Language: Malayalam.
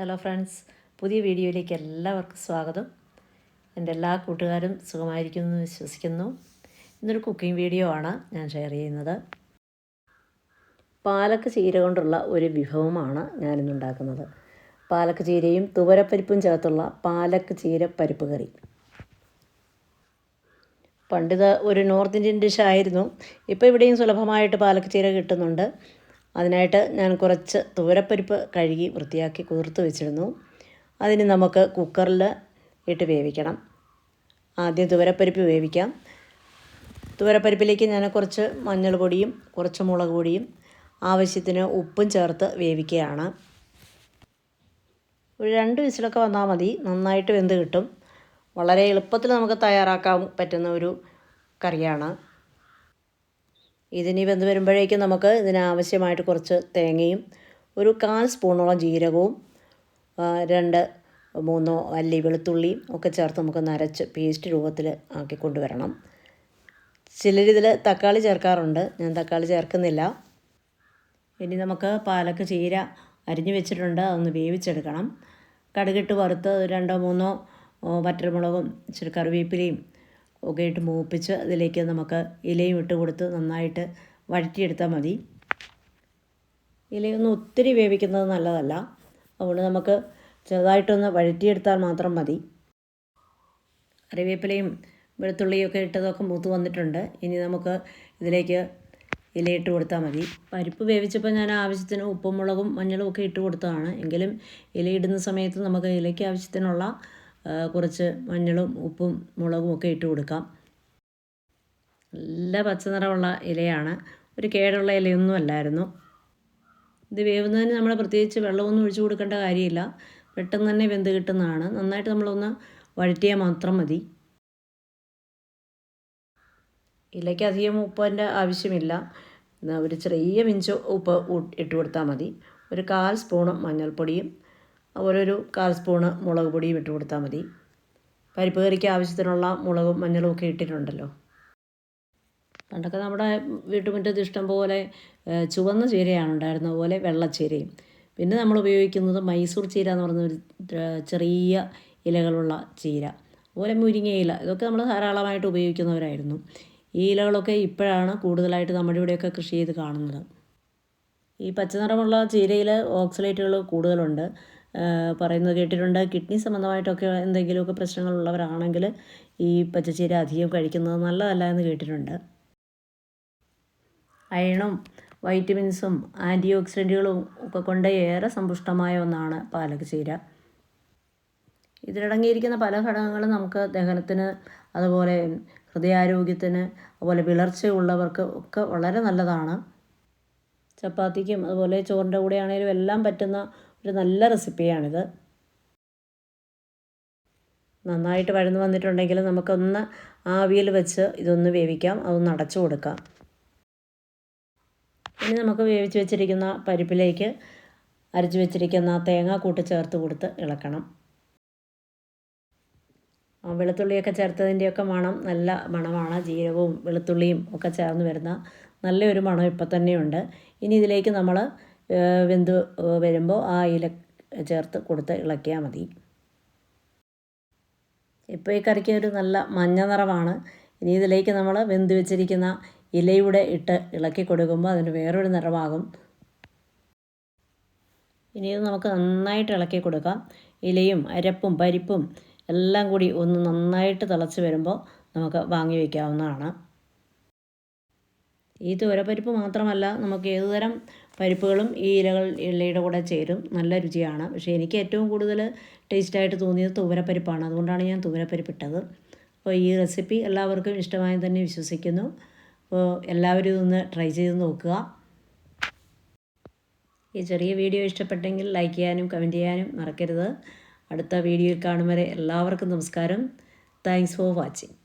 ഹലോ ഫ്രണ്ട്സ് പുതിയ വീഡിയോയിലേക്ക് എല്ലാവർക്കും സ്വാഗതം. എന്റെ എല്ലാ കൂട്ടുകാരും സുഖമായിരിക്കുന്നു എന്ന് വിശ്വസിക്കുന്നു. ഇന്നൊരു കുക്കിംഗ് വീഡിയോ ആണ് ഞാൻ ഷെയർ ചെയ്യുന്നത്. പാലക്ക് ചീര കൊണ്ടുള്ള ഒരു വിഭവമാണ് ഞാനിന്നുണ്ടാക്കുന്നത് പാലക്ക് ചീരയും തുവരപ്പരിപ്പും ചേർത്തുള്ള പാലക്ക് ചീര പരിപ്പ് കറി. പണ്ടിത് ഒരു നോർത്ത് ഇന്ത്യൻ ഡിഷായിരുന്നു ഇപ്പോൾ ഇവിടെയും സുലഭമായിട്ട് പാലക്ക് ചീര കിട്ടുന്നുണ്ട്. അതിനായിട്ട് ഞാൻ കുറച്ച് തോരപ്പരിപ്പ് കഴുകി വൃത്തിയാക്കി കുതിർത്ത് വെച്ചിരുന്നു. അതിന് നമുക്ക് കുക്കറിൽ ഇട്ട് വേവിക്കണം. ആദ്യം തുവരപ്പരിപ്പ് വേവിക്കാം. തുവരപ്പരിപ്പിലേക്ക് ഞാൻ കുറച്ച് മഞ്ഞൾ പൊടിയും കുറച്ച് മുളക് പൊടിയും ആവശ്യത്തിന് ഉപ്പും ചേർത്ത് വേവിക്കുകയാണ്. ഒരു രണ്ട് വിസിലൊക്കെ വന്നാൽ മതി. നന്നായിട്ട് വെന്ത് കിട്ടും. വളരെ എളുപ്പത്തിൽ നമുക്ക് തയ്യാറാക്കാൻ പറ്റുന്ന ഒരു കറിയാണ്. ഇതിനി വെന്ത് വരുമ്പോഴേക്കും നമുക്ക് ഇതിനാവശ്യമായിട്ട് കുറച്ച് തേങ്ങയും ഒരു കാൽ സ്പൂണോളം ജീരകവും രണ്ട് മൂന്നോ അല്ലി വെളുത്തുള്ളിയും ഒക്കെ ചേർത്ത് നമുക്ക് നരച്ച് പേസ്റ്റ് രൂപത്തിൽ ആക്കി കൊണ്ടുവരണം. ചിലരിതിൽ തക്കാളി ചേർക്കാറുണ്ട്. ഞാൻ തക്കാളി ചേർക്കുന്നില്ല. ഇനി നമുക്ക് പാലക്ക് ചീര അരിഞ്ഞു വെച്ചിട്ടുണ്ട്. അതൊന്ന് വേവിച്ചെടുക്കണം. കടുകിട്ട് വറുത്ത് രണ്ടോ മൂന്നോ വറ്റൽമുളകും ഇച്ചിരി കറിവേപ്പിലയും ഒക്കെ ഇട്ട് മൂപ്പിച്ച് അതിലേക്ക് നമുക്ക് ഇലയും ഇട്ട് കൊടുത്ത് നന്നായിട്ട് വഴറ്റിയെടുത്താൽ മതി. ഇലയൊന്നും ഒത്തിരി വേവിക്കുന്നത് നല്ലതല്ല. അതുകൊണ്ട് നമുക്ക് ചെറുതായിട്ടൊന്ന് വഴറ്റിയെടുത്താൽ മാത്രം മതി. കറിവേപ്പിലയും വെളുത്തുള്ളിയും ഒക്കെ ഇട്ടതൊക്കെ മൂത്ത് വന്നിട്ടുണ്ട്. ഇനി നമുക്ക് ഇതിലേക്ക് ഇലയിട്ട് കൊടുത്താൽ മതി. പരിപ്പ് വേവിച്ചപ്പോൾ ഞാൻ ആവശ്യത്തിന് ഉപ്പും മുളകും മഞ്ഞളും ഒക്കെ ഇട്ട് കൊടുത്തതാണ്. എങ്കിലും ഇലയിടുന്ന സമയത്ത് നമുക്ക് ഇലയ്ക്ക് ആവശ്യത്തിനുള്ള കുറച്ച് മഞ്ഞളും ഉപ്പും മുളകും ഒക്കെ ഇട്ട് കൊടുക്കാം. നല്ല പച്ച പച്ചനിറമുള്ള ഇലയാണ്. ഒരു കേടുള്ള ഇലയൊന്നും അല്ലായിരുന്നു. ഇത് വേവുന്നതിന് നമ്മൾ പ്രത്യേകിച്ച് വെള്ളമൊന്നും ഒഴിച്ചു കൊടുക്കേണ്ട കാര്യമില്ല. പെട്ടെന്ന് തന്നെ വെന്ത് കിട്ടുന്നതാണ്. നന്നായിട്ട് നമ്മളൊന്ന് വഴറ്റിയാൽ മാത്രം മതി. ഇലയ്ക്ക് അധികം ഉപ്പിന്റെ ആവശ്യമില്ല. ഒരു ചെറിയ മിഞ്ചോ ഉപ്പ് ഇട്ട് കൊടുത്താൽ മതി. ഒരു കാൽ സ്പൂണും മഞ്ഞൾപ്പൊടിയും അതുപോലെ ഒരു കാൽ സ്പൂണ് മുളക് പൊടിയും ഇട്ട് കൊടുത്താൽ മതി. പരിപ്പ് കറിക്ക് ആവശ്യത്തിനുള്ള മുളകും മഞ്ഞളും ഒക്കെ ഇട്ടിട്ടുണ്ടല്ലോ. പണ്ടൊക്കെ നമ്മുടെ വീട്ടുമുറ്റത്ത് ഇഷ്ടം പോലെ ചുവന്ന ചീരയാണ് ഉണ്ടായിരുന്നത്. പോലെ വെള്ളച്ചീരയും. പിന്നെ നമ്മൾ ഉപയോഗിക്കുന്നത് മൈസൂർ ചീര എന്ന് പറയുന്ന ഒരു ചെറിയ ഇലകളുള്ള ചീര. അതുപോലെ മുരിങ്ങയില ഇതൊക്കെ നമ്മൾ ധാരാളമായിട്ട് ഉപയോഗിക്കുന്നവരായിരുന്നു. ഈ ഇലകളൊക്കെ ഇപ്പോഴാണ് കൂടുതലായിട്ട് നമ്മുടെ ഇവിടെയൊക്കെ കൃഷി ചെയ്ത് കാണുന്നത്. ഈ പച്ചനിറമുള്ള ചീരയിൽ ഓക്സലേറ്റുകൾ കൂടുതലുണ്ട്. പറയുന്നത് കേട്ടിട്ടുണ്ട്. കിഡ്നി സംബന്ധമായിട്ടൊക്കെ എന്തെങ്കിലുമൊക്കെ പ്രശ്നങ്ങളുള്ളവരാണെങ്കിൽ ഈ പച്ചച്ചീര അധികം കഴിക്കുന്നത് നല്ലതല്ല എന്ന് കേട്ടിട്ടുണ്ട്. അയണും വൈറ്റമിൻസും ആന്റി ഓക്സിഡന്റുകളും ഒക്കെ കൊണ്ട് ഏറെ സമ്പുഷ്ടമായ ഒന്നാണ് പാലക് ചീര ഇതിലടങ്ങിയിരിക്കുന്ന പല ഘടകങ്ങളും നമുക്ക് ദഹനത്തിന് അതുപോലെ ഹൃദയാരോഗ്യത്തിന് അതുപോലെ വിളർച്ചയുള്ളവർക്ക് ഒക്കെ വളരെ നല്ലതാണ്. ചപ്പാത്തിക്കും അതുപോലെ ചോറിന്റെ കൂടെ ആണെങ്കിലും എല്ലാം പറ്റുന്ന ഒരു നല്ല റെസിപ്പിയാണിത്. നന്നായിട്ട് വഴന്നു വന്നിട്ടുണ്ടെങ്കിൽ നമുക്കൊന്ന് ആവിയിൽ വെച്ച് ഇതൊന്ന് വേവിക്കാം. അതൊന്ന് അടച്ചു കൊടുക്കാം. ഇനി നമുക്ക് വേവിച്ച് വെച്ചിരിക്കുന്ന പരിപ്പിലേക്ക് അരച്ച് വെച്ചിരിക്കുന്ന തേങ്ങ കൂട്ട് ചേർത്ത് കൊടുത്ത് ഇളക്കണം. വെളുത്തുള്ളിയൊക്കെ ചേർത്തതിന്റെയൊക്കെ മണം നല്ല മണമാണ്. ജീരകവും വെളുത്തുള്ളിയും ഒക്കെ ചേർന്ന് വരുന്ന നല്ലൊരു മണം ഇപ്പം തന്നെയുണ്ട്. ഇനി ഇതിലേക്ക് നമ്മൾ വെന്ത് വരുമ്പോൾ ആ ഇല ചേർത്ത് കൊടുത്ത് ഇളക്കിയാൽ മതി. ഇപ്പോൾ ഈ കറിക്ക് ഒരു നല്ല മഞ്ഞ നിറമാണ്. ഇനി ഇതിലേക്ക് നമ്മൾ വെന്ത് വെച്ചിരിക്കുന്ന ഇലയുടെ ഇട്ട് ഇളക്കി കൊടുക്കുമ്പോൾ അതിന് വേറൊരു നിറമാകും. ഇനി ഇത് നമുക്ക് നന്നായിട്ട് ഇളക്കി കൊടുക്കാം. ഇലയും അരപ്പും പരിപ്പും എല്ലാം കൂടി ഒന്ന് നന്നായിട്ട് തിളച്ച് വരുമ്പോൾ നമുക്ക് വാങ്ങി വയ്ക്കാവുന്നതാണ് ഈ തോരപ്പരിപ്പ് മാത്രമല്ല നമുക്ക് ഏതുതരം പരിപ്പുകളും ഈ ഇലകൾ ഇലയുടെ കൂടെ ചേരും. നല്ല രുചിയാണ്. പക്ഷേ എനിക്ക് ഏറ്റവും കൂടുതൽ ടേസ്റ്റായിട്ട് തോന്നിയത് തുവരപ്പരിപ്പാണ്. അതുകൊണ്ടാണ് ഞാൻ തുവരപ്പരിപ്പ് ഇട്ടത് അപ്പോൾ ഈ റെസിപ്പി എല്ലാവർക്കും ഇഷ്ടമായി തന്നെ വിശ്വസിക്കുന്നു. അപ്പോൾ എല്ലാവരും ഇതൊന്ന് ട്രൈ ചെയ്ത് നോക്കുക. ഈ ചെറിയ വീഡിയോ ഇഷ്ടപ്പെട്ടെങ്കിൽ ലൈക്ക് ചെയ്യാനും കമന്റ് ചെയ്യാനും മറക്കരുത്. അടുത്ത വീഡിയോയിൽ കാണും വരെ എല്ലാവർക്കും നമസ്കാരം. Thanks for watching